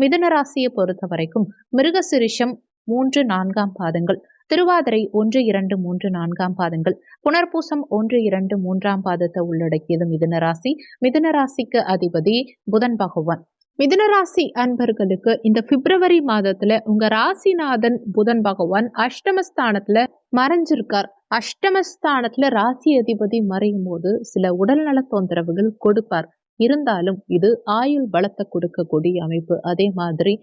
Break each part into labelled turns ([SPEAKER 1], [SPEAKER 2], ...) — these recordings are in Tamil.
[SPEAKER 1] மிதுன ராசியை பொறுத்த வரைக்கும் மிருகசிரிஷம் மூன்று நான்காம் பாதங்கள். திருவாதிரை ஒன்று இரண்டு மூன்று நான்காம் பாதங்கள். புனர்பூசம் ஒன்று இரண்டு மூன்றாம் பாதத்தை உள்ளடக்கியது மிதுன ராசி. மிதுன ராசிக்கு அதிபதி புதன் பகவான். மிதுன ராசி அன்பர்களுக்கு இந்த பிப்ரவரி மாதத்துல உங்க ராசிநாதன் புதன் பகவான் அஷ்டமஸ்தானத்துல மறைஞ்சிருக்கார். அஷ்டமஸ்தானத்துல ராசி அதிபதி மறையும் போது சில உடல்நல தொந்தரவுகள் கொடுப்பார். இருந்தாலும் இது ஆயுள் பலத்தை கொடுக்கக்கூடிய அமைப்பு. அதே மாதிரி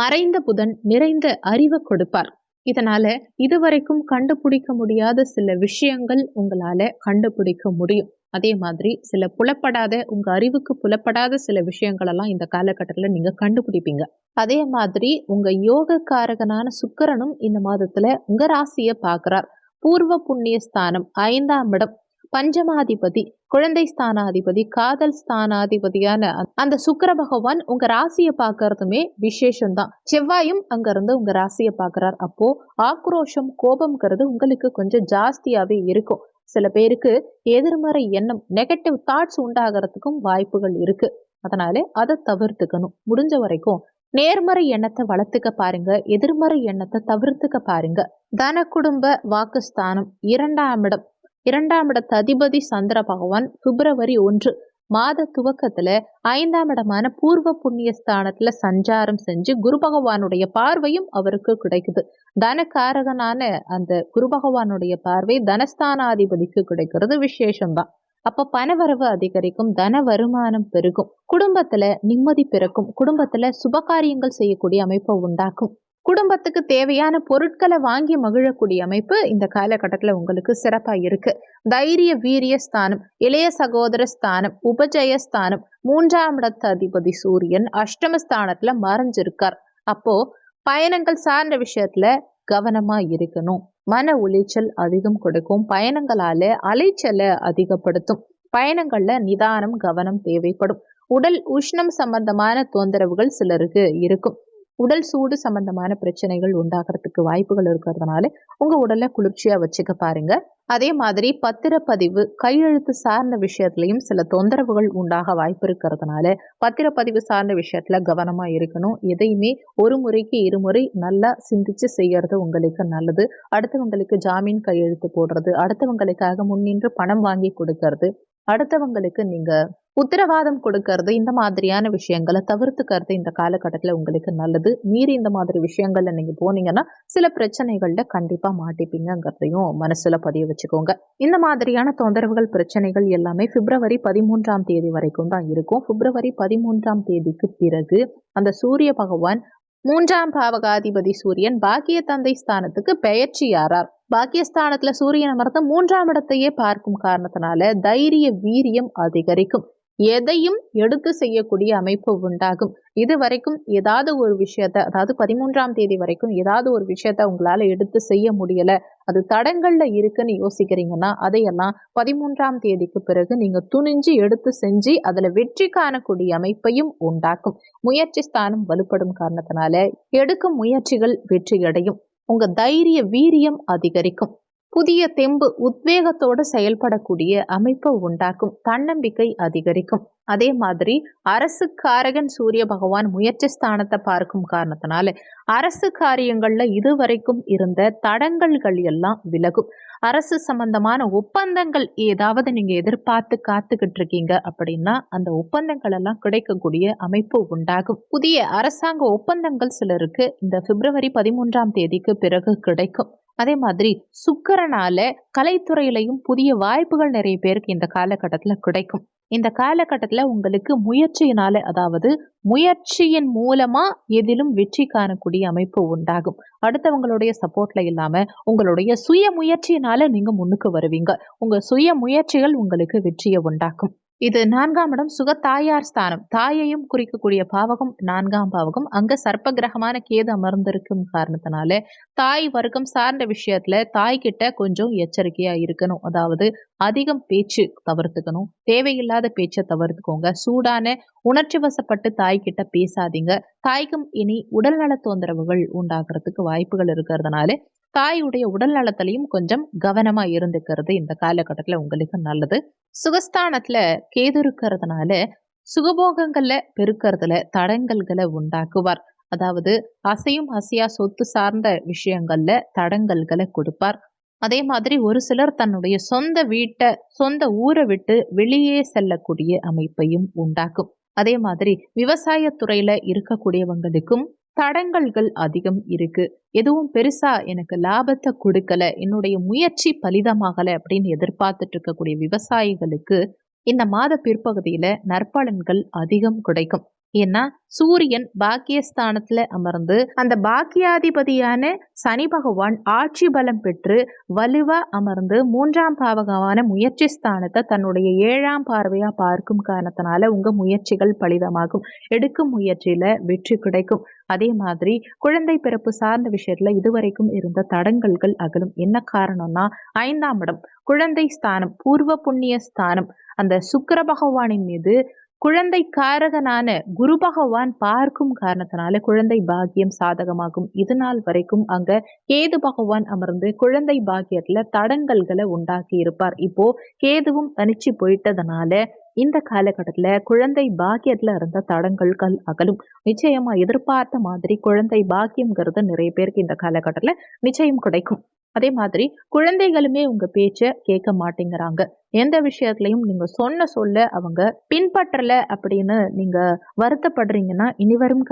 [SPEAKER 1] மறைந்த புதன் நிறைந்த அறிவை கொடுப்பார். இதனால இதுவரைக்கும் கண்டுபிடிக்க முடியாத சில விஷயங்கள் உங்களால கண்டுபிடிக்க முடியும். அதே மாதிரி சில புலப்படாத உங்க அறிவுக்கு புலப்படாத சில விஷயங்கள் எல்லாம் இந்த காலகட்டத்தில் நீங்க கண்டுபிடிப்பீங்க. அதே மாதிரி உங்க யோக காரகனான சுக்கரனும் இந்த மாதத்துல உங்க ராசியை பார்க்கிறார். பூர்வ புண்ணிய ஸ்தானம் ஐந்தாம் இடம். பஞ்சமாதிபதி குழந்தை ஸ்தானாதிபதி காதல் ஸ்தானாதிபதியான அந்த சுக்கர பகவான் உங்க ராசியை பார்க்கறதுமே விசேஷம்தான். செவ்வாயும் அங்க இருந்து உங்க ராசியை பார்க்கறார். அப்போ ஆக்ரோஷம் கோபம்ங்கிறது உங்களுக்கு கொஞ்சம் ஜாஸ்தியாவே இருக்கும். சில பேருக்கு எதிர்மறை எண்ணம் நெகட்டிவ் தாட்ஸ் உண்டாகிறதுக்கும் வாய்ப்புகள் இருக்கு. அதனால அதை தவிர்த்துக்கணும். முடிஞ்ச வரைக்கும் நேர்மறை எண்ணத்தை வளர்த்துக்க பாருங்க. எதிர்மறை எண்ணத்தை தவிர்த்துக்க பாருங்க. தன குடும்ப வாக்குஸ்தானம் இரண்டாம் இடம். இரண்டாம் இடத்து அதிபதி சந்திர பகவான் பிப்ரவரி ஒன்று மாத துவக்கத்துல ஐந்தாம் இடமான பூர்வ புண்ணிய ஸ்தானத்துல சஞ்சாரம் செஞ்சு குரு பகவானுடைய பார்வையும் அவருக்கு கிடைக்குது. தனக்காரகனான அந்த குரு பகவானுடைய பார்வை தனஸ்தானாதிபதிக்கு கிடைக்கிறது விசேஷம்தான். அப்ப பணவரவு அதிகரிக்கும் தன வருமானம் பெருகும் குடும்பத்துல நிம்மதி பிறக்கும் குடும்பத்துல சுபகாரியங்கள் செய்யக்கூடிய அமைப்பை உண்டாக்கும். குடும்பத்துக்கு தேவையான பொருட்களை வாங்கி மகிழக்கூடிய அமைப்பு இந்த காலகட்டத்தில் உங்களுக்கு சிறப்பாக இருக்கு. தைரிய வீரிய ஸ்தானம் இளைய சகோதர ஸ்தானம் உபஜய ஸ்தானம் மூன்றாம் இடத்து அதிபதி சூரியன் அஷ்டமஸ்தானத்துல மறைஞ்சிருக்கார். அப்போ பயணங்கள் சார்ந்த விஷயத்துல கவனமா இருக்கணும். மன உளைச்சல் அதிகம் கொடுக்கும். பயணங்களால அலைச்சலை அதிகப்படுத்தும். பயணங்கள்ல நிதானம் கவனம் தேவைப்படும். உடல் உஷ்ணம் சம்பந்தமான தொந்தரவுகள் சிலருக்கு இருக்கும். உடல் சூடு சம்பந்தமான பிரச்சனைகள் உண்டாகிறதுக்கு வாய்ப்புகள் இருக்கிறதுனால உங்க உடலை குளிர்ச்சியா வச்சுக்க பாருங்க. அதே மாதிரி பத்திரப்பதிவு கையெழுத்து சார்ந்த விஷயத்துலையும் சில தொந்தரவுகள் உண்டாக வாய்ப்பு இருக்கிறதுனால பத்திரப்பதிவு சார்ந்த விஷயத்துல கவனமா இருக்கணும். எதையுமே ஒரு முறைக்கு இருமுறை நல்லா சிந்திச்சு செய்யறது உங்களுக்கு நல்லது. அடுத்தவங்களுக்கு ஜாமீன் கையெழுத்து போடுறது அடுத்தவங்களுக்காக முன்னின்று பணம் வாங்கி கொடுக்கறது அடுத்தவங்களுக்கு நீங்க உத்தரவாதம் கொடுக்கறது இந்த மாதிரியான விஷயங்களை தவிர்த்துக்கிறது இந்த காலகட்டத்தில் உங்களுக்கு நல்லது. மீறி இந்த மாதிரி விஷயங்கள்ல நீங்க போனீங்கன்னா சில பிரச்சனைகள்ல கண்டிப்பா மாட்டிப்பீங்கிறதையும் மனசுல பதிய வச்சுக்கோங்க. இந்த மாதிரியான தொந்தரவுகள் பிரச்சனைகள் எல்லாமே பிப்ரவரி பதிமூன்றாம் தேதி வரைக்கும் தான் இருக்கும். பிப்ரவரி பதிமூன்றாம் தேதிக்கு பிறகு அந்த சூரிய பகவான் மூன்றாம் பாவகாதிபதி சூரியன் பாக்கிய தந்தை ஸ்தானத்துக்கு பெயர்ச்சியாரார் பாக்கியஸ்தானத்துல சூரியன் அமர்ந்த மூன்றாம் இடத்தையே பார்க்கும் காரணத்தினால தைரிய வீரியம் அதிகரிக்கும். எதையும் எடுத்து செய்யக்கூடிய அமைப்பு உண்டாகும். இது வரைக்கும் ஏதாவது ஒரு விஷயத்த அதாவது பதிமூன்றாம் தேதி வரைக்கும் ஏதாவது ஒரு விஷயத்த உங்களால எடுத்து செய்ய முடியல அது தடங்கள்ல இருக்குன்னு யோசிக்கிறீங்கன்னா அதையெல்லாம் பதிமூன்றாம் தேதிக்கு பிறகு நீங்க துணிஞ்சு எடுத்து செஞ்சு அதுல வெற்றி காணக்கூடிய அமைப்பையும் உண்டாக்கும். முயற்சி ஸ்தானம் வலுப்படும் காரணத்தினால எடுக்கும் முயற்சிகள் வெற்றியடையும். உங்க தைரிய வீரியம் அதிகரிக்கும். புதிய தெம்பு உத்வேகத்தோடு செயல்படக்கூடிய அமைப்பை உண்டாக்கும் தன்னம்பிக்கை அதிகரிக்கும். அதே மாதிரி அரசு காரகன் சூரிய பகவான் முயற்சி ஸ்தானத்தை பார்க்கும் காரணத்தினால அரசு காரியங்கள்ல இதுவரைக்கும் இருந்த தடங்கல்கள் எல்லாம் விலகும். அரசு சம்பந்தமான ஒப்பந்தங்கள் ஏதாவது நீங்க எதிர்பார்த்து காத்துக்கிட்டு இருக்கீங்க அப்படின்னா அந்த ஒப்பந்தங்கள் எல்லாம் கிடைக்கக்கூடிய அமைப்பு உண்டாகும். புதிய அரசாங்க ஒப்பந்தங்கள் சிலருக்கு இந்த பிப்ரவரி பதிமூன்றாம் தேதிக்கு பிறகு கிடைக்கும். அதே மாதிரி சுக்கரனால கலைத்துறையிலையும் புதிய வாய்ப்புகள் நிறைய பேருக்கு இந்த காலகட்டத்தில் கிடைக்கும். இந்த காலகட்டத்தில் உங்களுக்கு முயற்சியினால அதாவது முயற்சியின் மூலமா எதிலும் வெற்றி காணக்கூடிய அமைப்பு உண்டாகும். அடுத்தவங்களுடைய சப்போர்ட்ல இல்லாம உங்களுடைய சுய முயற்சியினால நீங்க முன்னுக்கு வருவீங்க. உங்க சுய முயற்சிகள் உங்களுக்கு வெற்றியை உண்டாக்கும். இது நான்காம் இடம் சுக தாயார் ஸ்தானம். தாயையும் குறிக்கக்கூடிய பாவகம் நான்காம் பாவகம். அங்க சர்ப்ப கிரகமான கேது அமர்ந்திருக்கும் காரணத்தினால தாய் வர்க்கம் சார்ந்த விஷயத்துல தாய் கிட்ட கொஞ்சம் எச்சரிக்கையா இருக்கணும். அதாவது அதிகம் பேச்சு தவிர்த்துக்கணும். தேவையில்லாத பேச்சை தவிர்த்துக்கோங்க. சூடான உணர்ச்சி வசப்பட்டு தாய் கிட்ட பேசாதீங்க. தாய்க்கும் இனி உடல்நல தொந்தரவுகள் உண்டாகிறதுக்கு வாய்ப்புகள் இருக்கிறதுனால தாயுடைய உடல் நலத்திலையும் கொஞ்சம் கவனமா இருந்துக்கிறது இந்த காலகட்டத்தில் உங்களுக்கு நல்லது. சுகஸ்தானத்துல கேது இருக்கிறதுனால சுகபோகங்கள்ல பெருக்கிறதுல தடங்கல்களை உண்டாக்குவார். அதாவது அசையும் அசையா சொத்து சார்ந்த விஷயங்கள்ல தடங்கல்களை கொடுப்பார். அதே மாதிரி ஒரு சிலர் தன்னுடைய சொந்த வீட்டை சொந்த ஊரை விட்டு வெளியே செல்லக்கூடிய அமைப்பையும் உண்டாக்கும். அதே மாதிரி விவசாயத்துறையில இருக்கக்கூடியவங்களுக்கும் தடங்கல்கள் அதிகம் இருக்கு. எதுவும் பெருசா எனக்கு லாபத்தை கொடுக்கல. என்னுடைய முயற்சி பலிதமாகல அப்படின்னு எதிர்பார்த்துட்டு இருக்கக்கூடிய விவசாயிகளுக்கு இந்த மாத பிற்பகுதியில நற்பலன்கள் அதிகம் கிடைக்கும். ஏன்னா சூரியன் பாக்கியஸ்தானத்துல அமர்ந்து அந்த பாக்கியாதிபதியான சனி பகவான் ஆட்சி பலம் பெற்று வலுவா அமர்ந்து மூன்றாம் பாவகமான முயற்சி ஸ்தானத்தை தன்னுடைய ஏழாம் பார்வையா பார்க்கும் காரணத்தினால உங்க முயற்சிகள் பலிதமாகும். எடுக்கும் முயற்சியில வெற்றி கிடைக்கும். அதே மாதிரி குழந்தை பிறப்பு சார்ந்த விஷயத்துல இதுவரைக்கும் இருந்த தடங்கல்கள் அகலும். என்ன காரணம்னா ஐந்தாம் இடம் குழந்தை ஸ்தானம் பூர்வ புண்ணிய ஸ்தானம். அந்த சுக்கர பகவானின் மீது குழந்தை காரகனான குரு பகவான் பார்க்கும் காரணத்தினால குழந்தை பாக்கியம் சாதகமாகும். இது நாள் வரைக்கும் அங்க கேது பகவான் அமர்ந்து குழந்தை பாக்கியத்துல தடங்கல்களை உண்டாக்கி இருப்பார் இப்போ கேதுவும் தனிச்சு போயிட்டதுனால இந்த காலகட்டத்தில் குழந்தை பாக்கியத்தில் இருந்த தடங்கல்கள் அகலும். நிச்சயமா எதிர்பார்த்த மாதிரி குழந்தை பாக்கியங்கிறது நிறைய பேருக்கு இந்த காலகட்டத்தில் நிச்சயம் கிடைக்கும். அதே மாதிரி குழந்தைகளுமே உங்க பேச்ச கேட்க மாட்டேங்கிறாங்க. எந்த விஷயத்துலையும் நீங்க சொன்ன சொல்ல அவங்க பின்பற்றல அப்படின்னு நீங்க வருத்தப்படுறீங்கன்னா இனி வரும்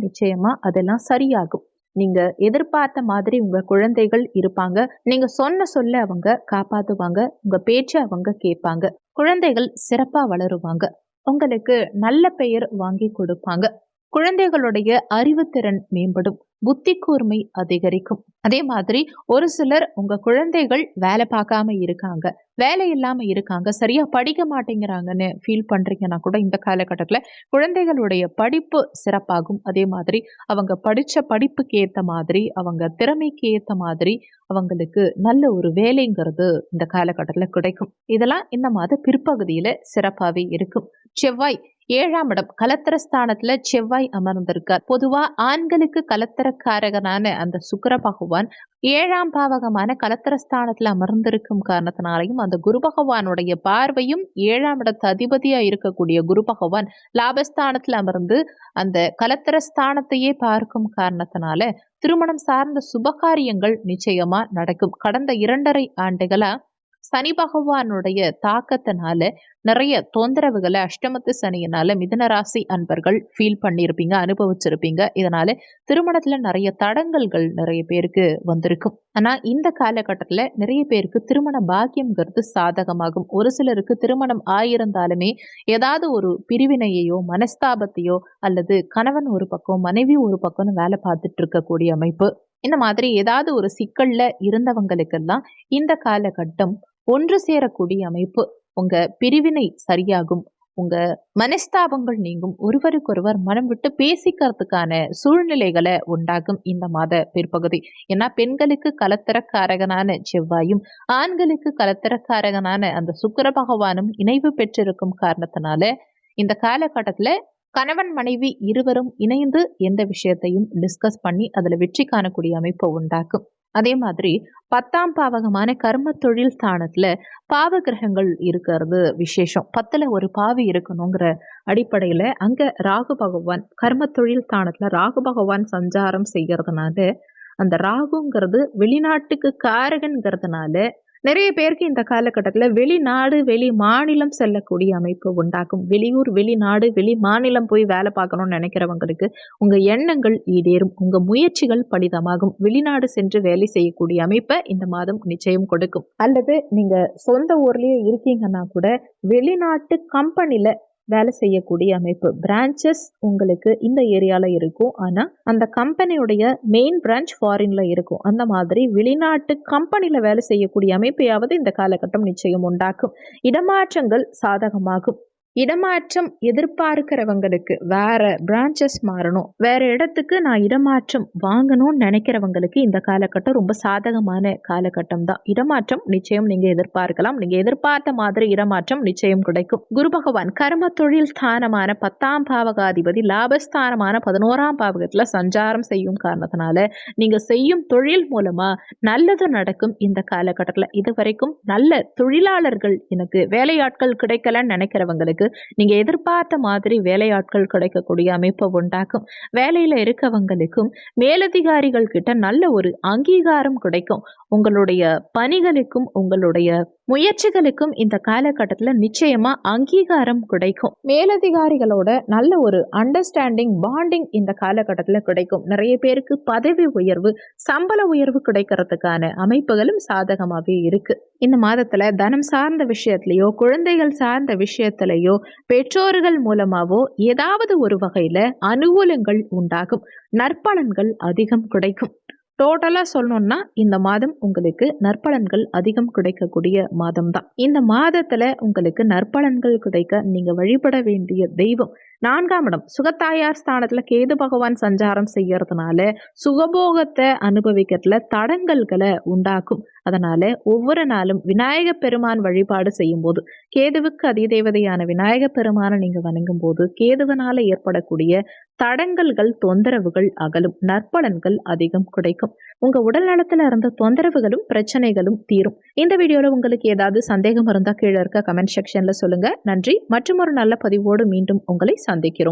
[SPEAKER 1] நிச்சயமா அதெல்லாம் சரியாகும். நீங்க எதிர்பார்த்த மாதிரி உங்க குழந்தைகள் இருப்பாங்க. நீங்க சொன்ன சொல்ல அவங்க காப்பாத்துவாங்க. உங்க பேச்சு அவங்க கேட்பாங்க. குழந்தைகள் சிறப்பா வளருவாங்க. உங்களுக்கு நல்ல பெயர் வாங்கி கொடுப்பாங்க. குழந்தைகளுடைய அறிவுத்திறன் மேம்படும் புத்தி கூர்மை அதிகரிக்கும். அதே மாதிரி ஒரு சிலர் உங்க குழந்தைகள் வேலை பார்க்காம இருக்காங்க வேலை இல்லாம இருக்காங்க சரியா படிக்க மாட்டேங்கிறாங்கன்னு ஃபீல் பண்றீங்கன்னா கூட இந்த காலகட்டத்தில் குழந்தைகளுடைய படிப்பு சிறப்பாகும். அதே மாதிரி அவங்க படிச்ச படிப்புக்கு ஏத்த மாதிரி அவங்க திறமைக்கு ஏத்த மாதிரி அவங்களுக்கு நல்ல ஒரு வேலைங்கிறது இந்த காலகட்டத்தில் கிடைக்கும். இதெல்லாம் இந்த மாத பிற்பகுதியில சிறப்பாகவே இருக்கும். செவ்வாய் ஏழாம் இடம் கலத்திரஸ்தானத்துல செவ்வாய் அமர்ந்திருக்கார். பொதுவா ஆண்களுக்கு கலத்திரக்காரகனான அந்த சுக்கர பகவான் ஏழாம் பாவகமான கலத்திரஸ்தானத்துல அமர்ந்திருக்கும் காரணத்தினாலையும் அந்த குரு பகவானுடைய பார்வையும் ஏழாம் இடத்து அதிபதியா இருக்கக்கூடிய குரு பகவான் லாபஸ்தானத்துல அமர்ந்து அந்த கலத்திரஸ்தானத்தையே பார்க்கும் காரணத்தினால திருமணம் சார்ந்த சுபகாரியங்கள் நிச்சயமா நடக்கும். கடந்த இரண்டரை ஆண்டுகளா சனி பகவானுடைய தாக்கத்தினால நிறைய தொந்தரவுகளை அஷ்டமத்து சனியினால மிதன ராசி அன்பர்கள் ஃபீல் பண்ணியிருப்பீங்க அனுபவிச்சிருப்பீங்க. இதனால திருமணத்துல நிறைய தடங்கல்கள் நிறைய பேருக்கு வந்திருக்கும். ஆனா இந்த காலகட்டத்துல நிறைய பேருக்கு திருமண பாக்கியம்ங்கிறது சாதகமாகும். ஒரு சிலருக்கு திருமணம் ஆயிருந்தாலுமே ஏதாவது ஒரு பிரிவினையையோ மனஸ்தாபத்தையோ அல்லது கணவன் ஒரு பக்கம் மனைவி ஒரு பக்கம்னு வேலை பார்த்துட்டு இருக்கக்கூடிய அமைப்பு. இந்த மாதிரி ஏதாவது ஒரு சிக்கல்ல இருந்தவங்களுக்கெல்லாம் இந்த காலகட்டம் ஒன்று சேரக்கூடிய அமைப்பு. உங்க பிரிவினை சரியாகும். உங்க மனஸ்தாபங்கள் நீங்கும். ஒருவருக்கொருவர் மனம் விட்டு பேசிக்கிறதுக்கான சூழ்நிலைகளை உண்டாகும் இந்த மாத பிற்பகுதி. ஏன்னா பெண்களுக்கு கலத்தரக்காரகனான செவ்வாயும் ஆண்களுக்கு கலத்தரக்காரகனான அந்த சுக்கர பகவானும் இணைவு பெற்றிருக்கும் காரணத்தினால இந்த காலகட்டத்துல கணவன் மனைவி இருவரும் இணைந்து எந்த விஷயத்தையும் டிஸ்கஸ் பண்ணி அதுல வெற்றி காணக்கூடிய அமைப்பை உண்டாக்கும் அதே மாதிரி பத்தாம் பாவகமான கர்ம தொழில் ஸ்தானத்துல பாவ கிரகங்கள் இருக்கிறது விசேஷம். பத்துல ஒரு பாவி இருக்கணுங்கிற அடிப்படையில அங்க ராகு பகவான் கர்ம தொழில் ஸ்தானத்துல ராகு பகவான் சஞ்சாரம் செய்கிறதுனால அந்த ராகுங்கிறது வெளிநாட்டுக்கு காரகன்கிறதுனால நிறைய பேருக்கு இந்த காலகட்டத்தில் வெளிநாடு வெளி மாநிலம் செல்லக்கூடிய அமைப்பு உண்டாகும். வெளியூர் வெளிநாடு வெளி மாநிலம் போய் வேலை பார்க்கணும்னு நினைக்கிறவங்களுக்கு உங்கள் எண்ணங்கள் ஈடேறும். உங்கள் முயற்சிகள் பலிதமாகும். வெளிநாடு சென்று வேலை செய்யக்கூடிய அமைப்பை இந்த மாதம் நிச்சயம் கொடுக்கும். அல்லது நீங்கள் சொந்த ஊர்லேயே இருக்கீங்கன்னா கூட வெளிநாட்டு கம்பெனியில் வேலை செய்யக்கூடிய அமைப்பு. பிரான்ச்சஸ் உங்களுக்கு இந்த ஏரியாவில் இருக்கும். ஆனால் அந்த கம்பெனியுடைய மெயின் பிரான்ச் ஃபாரின்ல இருக்கும். அந்த மாதிரி வெளிநாட்டு கம்பெனியில் வேலை செய்யக்கூடிய அமைப்பையாவது இந்த காலகட்டம் நிச்சயம் உண்டாக்கும். இடமாற்றங்கள் சாதகமாகும். இடமாற்றம் எதிர்பார்க்கிறவங்களுக்கு வேற பிரான்ச்சஸ் மாறணும். வேற இடத்துக்கு நான் இடமாற்றம் வாங்கணும்னு நினைக்கிறவங்களுக்கு இந்த காலகட்டம் ரொம்ப சாதகமான காலகட்டம் தான். இடமாற்றம் நிச்சயம் நீங்க எதிர்பார்க்கலாம். நீங்க எதிர்பார்த்த மாதிரி இடமாற்றம் நிச்சயம் கிடைக்கும். குரு பகவான் கர்ம தொழில் ஸ்தானமான பத்தாம் பாவகாதிபதி லாபஸ்தானமான பதினோராம் பாவகத்துல சஞ்சாரம் செய்யும் காரணத்தினால நீங்க செய்யும் தொழில் மூலமா நல்லது நடக்கும் இந்த காலகட்டத்தில். இது வரைக்கும் நல்ல தொழிலாளர்கள் எனக்கு வேலையாட்கள் கிடைக்கலன்னு நினைக்கிறவங்களுக்கு நீங்க எதிர்பார்த்த மாதிரி வேலையாட்கள் கிடைக்கக்கூடிய அமைப்பை உண்டாக்கும். வேலையில இருக்கவங்களுக்கும் மேலதிகாரிகள் கிட்ட நல்ல ஒரு அங்கீகாரம் கிடைக்கும். உங்களுடைய பணிகளுக்கும் உங்களுடைய முயற்சிகளுக்கும் இந்த காலகட்டத்தில் நிச்சயமா அங்கீகாரம் கிடைக்கும். மேலதிகாரிகளோட நல்ல ஒரு அண்டர்ஸ்டாண்டிங் பாண்டிங் இந்த காலகட்டத்தில் கிடைக்கும். நிறைய பேருக்கு பதவி உயர்வு சம்பள உயர்வு கிடைக்கிறதுக்கான அமைப்புகளும் சாதகமாகவே இருக்கு. இந்த மாதத்துல தனம் சார்ந்த விஷயத்திலையோ குழந்தைகள் சார்ந்த விஷயத்திலையோ பெற்றோர்கள் மூலமாவோ ஏதாவது ஒரு வகையில அனுகூலங்கள் உண்டாகும். நற்பலன்கள் அதிகம் கிடைக்கும். டோட்டலாக சொல்லணும்னா இந்த மாதம் உங்களுக்கு நற்பலன்கள் அதிகம் கிடைக்கக்கூடிய மாதம் தான் இந்த மாதத்தில் உங்களுக்கு நற்பலன்கள் கிடைக்க நீங்கள் வழிபட வேண்டிய தெய்வம் நான்காம் இடம். சுகத்தாயார் ஸ்தானத்தில் கேது பகவான் சஞ்சாரம் செய்யறதுனால சுகபோகத்தை அனுபவிக்கிறதுல தடங்கல்களை உண்டாக்கும். அதனால ஒவ்வொரு நாளும் விநாயக பெருமான் வழிபாடு செய்யும் போது கேதுவுக்கு அதிதேவதையான விநாயக பெருமானை நீங்க வணங்கும் போது கேதுவனால ஏற்படக்கூடிய தடங்கல்கள் தொந்தரவுகள் அகலும் நற்பலன்கள் அதிகம் கிடைக்கும். உங்க உடல் நலத்துல இருந்த தொந்தரவுகளும் பிரச்சனைகளும் தீரும். இந்த வீடியோல உங்களுக்கு ஏதாவது சந்தேகம் இருந்தா கீழே இருக்க கமெண்ட் செக்ஷன்ல சொல்லுங்க. நன்றி. மற்றும் ஒரு நல்ல பதிவோடு மீண்டும் உங்களை சந்திக்கிறோம்.